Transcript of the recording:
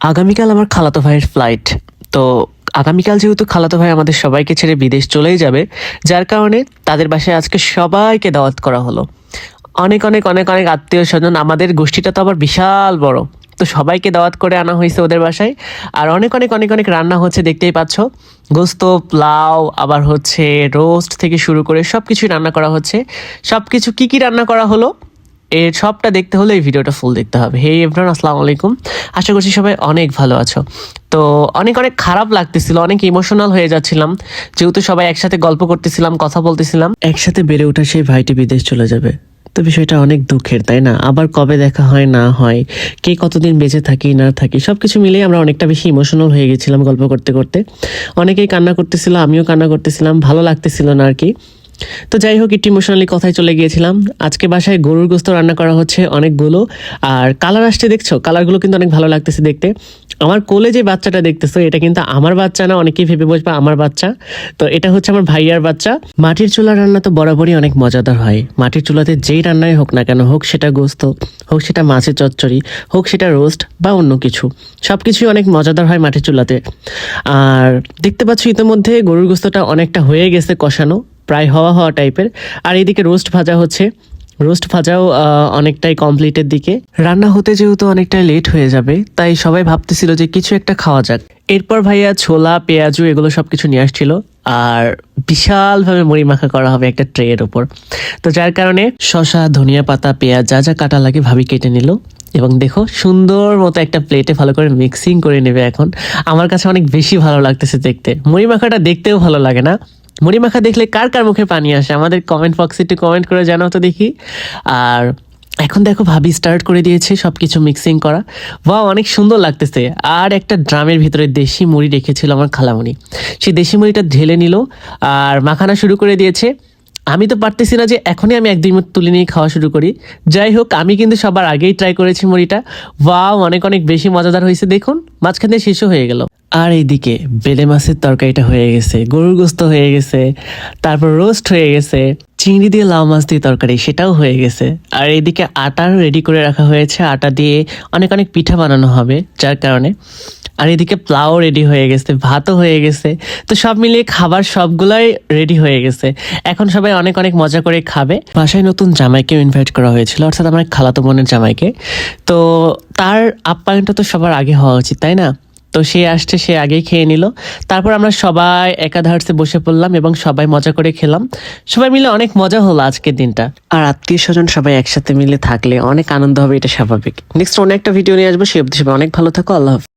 আগামীকাল আমার খালাতো ভাইয়ের ফ্লাইট তো আগামীকাল যেহেতু খালাতো ভাই আমাদের সবাইকে ছেড়ে বিদেশ চলেই যাবে, যার কারণে তাদের বাসায় আজকে সবাইকে দাওয়াত করা হলো। অনেক অনেক অনেক অনেক আত্মীয় স্বজন, আমাদের গোষ্ঠীটা তো আবার বিশাল বড়। তো সবাইকে দাওয়াত করে আনা হয়েছে ওদের বাসায়। আর অনেক অনেক অনেক অনেক রান্না হচ্ছে, দেখতেই পাচ্ছ। গোস্ত পোলাও আবার হচ্ছে রোস্ট থেকে শুরু করে সব কিছুই রান্না করা হচ্ছে। সব কিছু কী কী রান্না করা হলো? এর সবটা দেখতে হলে এই ভিডিওটা ফুল দেখতে হবে। হে এভরান আসসালামু আলাইকুম। আশা করছি সবাই অনেক ভালো আছো। তো অনেক অনেক খারাপ লাগতেছিল, অনেক ইমোশনাল হয়ে যাচ্ছিলাম। যেহেতু সবাই একসাথে গল্প করতেছিলাম, কথা বলতেছিলাম। একসাথে বেড়ে ওঠা সেই ভাইটি বিদেশ চলে যাবে। তো বিষয়টা অনেক দুঃখের, তাই না? আবার কবে দেখা হয়, না হয়, কে কতদিন বেঁচে থাকি, না থাকি সব কিছু মিলিয়ে আমরা অনেকটা বেশি ইমোশনাল হয়ে গেছিলাম গল্প করতে করতে। অনেকেই কান্না করতেছিল, আমিও কান্না করতেছিলাম, ভালো লাগতেছিল না আর কি। তো যাই হোক, একটু ইমোশনালি কথায় চলে গিয়েছিলাম। আজকে বাসায় গরুর গোস্ত রান্না করা হচ্ছে অনেকগুলো। আর কালার আসছে, দেখছ? কালারগুলো কিন্তু অনেক ভালো লাগতেছে দেখতে। আমার কোলে যে বাচ্চাটা দেখতেছো, এটা কিন্তু আমার বাচ্চা না, অনেকেই ভেবে বসবে আমার বাচ্চা। তো এটা হচ্ছে আমার ভাইয়ার বাচ্চা। মাটির চুলা রান্না তো বরাবরই অনেক মজাদার হয়। মাটির চুলাতে যেই রান্নাই হোক না কেন, হোক সেটা গোস্ত, হোক সেটা মাছের চচ্চড়ি, হোক সেটা রোস্ট বা অন্য কিছু সব কিছুই অনেক মজাদার হয় মাটির চুলাতে। আর দেখতে পাচ্ছ, ইতিমধ্যে গরুর গোস্তটা অনেকটা হয়ে গেছে কষানো। প্রায় হওয়া হওয়া টাইপের। আর এইদিকে রোস্ট ভাজা হচ্ছে। রোস্ট ভাজাও অনেকটাই কমপ্লিটের দিকে। রান্না হতে যেহেতু অনেকটাই লেট হয়ে যাবে, তাই সবাই ভাবতেছিল যে কিছু একটা খাওয়া যাক। এরপর ভাইয়া ছোলা, পেঁয়াজু, এগুলো সব কিছু নিয়ে আসছিল। আর বিশালভাবে মুড়ি মাখা করা হবে একটা ট্রের ওপর তো যার কারণে শশা ধনিয়া পাতা, পেঁয়াজ, যা যা কাটা লাগে ভাবি কেটে নিল। এবং দেখো, সুন্দর মতো একটা প্লেটে ভালো করে মিক্সিং করে নেবে এখন। আমার কাছে অনেক বেশি ভালো লাগতেছে দেখতে। মুড়ি মাখাটা দেখতেও ভালো লাগে না। মুড়ি মাখা দেখলে কার কার মুখে পানি আসে? আমাদের কমেন্ট বক্সে একটু কমেন্ট করে জানাও তো দেখি। আর এখন দেখো, ভাবি স্টার্ট করে দিয়েছে সব কিছু মিক্সিং করা। বা অনেক সুন্দর লাগতেছে। আর একটা ড্রামের ভিতরে দেশি মুড়ি রেখেছিল আমার খালামণি সেই দেশি মুড়িটা ঢেলে নিল আর মাখানা শুরু করে দিয়েছে। আমি তো পারতেছি না যে এখনই আমি এক দুই মুঠ তুলে নিয়ে খাওয়া শুরু করি। যাই হোক, আমি কিন্তু সবার আগেই ট্রাই করেছি মুড়িটা। ওয়াও অনেক অনেক বেশি মজাদার হয়েছে, দেখুন। মাঝখানে শেষও হয়ে গেল। আর এইদিকে বেলে মাছের তরকারিটা হয়ে গেছে, গরুর গোস্ত হয়ে গেছে, তারপর রোস্ট হয়ে গেছে, চিংড়ি দিয়ে লাউ মাছ দিয়ে তরকারি, সেটাও হয়ে গেছে। আর এইদিকে আটার রেডি করে রাখা হয়েছে, আটা দিয়ে অনেক অনেক পিঠা বানানো হবে, যার কারণে আর এদিকে প্লাও রেডি হয়ে গেছে, ভাতও হয়ে গেছে। তো সব মিলিয়ে খাবার সবগুলাই রেডি হয়ে গেছে। এখন সবাই অনেক অনেক মজা করে খাবে। বাসায় নতুন জামাইকেও ইনভাইট করা হয়েছিল, অর্থাৎ আমার খালাতো বোনের জামাইকে। তো তার আপ্যায়নটা তো সবার আগে হওয়া উচিত, তাই না? তো সে আসছে, সে আগেই খেয়ে নিল। তারপর আমরা সবাই একাধারসে বসে পড়লাম এবং সবাই মজা করে খেলাম। সবাই মিলে অনেক মজা হলো আজকের দিনটা। আর আত্মীয় স্বজন সবাই একসাথে মিলে থাকলে অনেক আনন্দ হবে, এটা স্বাভাবিক। নেক্সট অনেক একটা ভিডিও নিয়ে আসব, সে অবধি সবাই অনেক ভালো থাকো, আল্লাহ।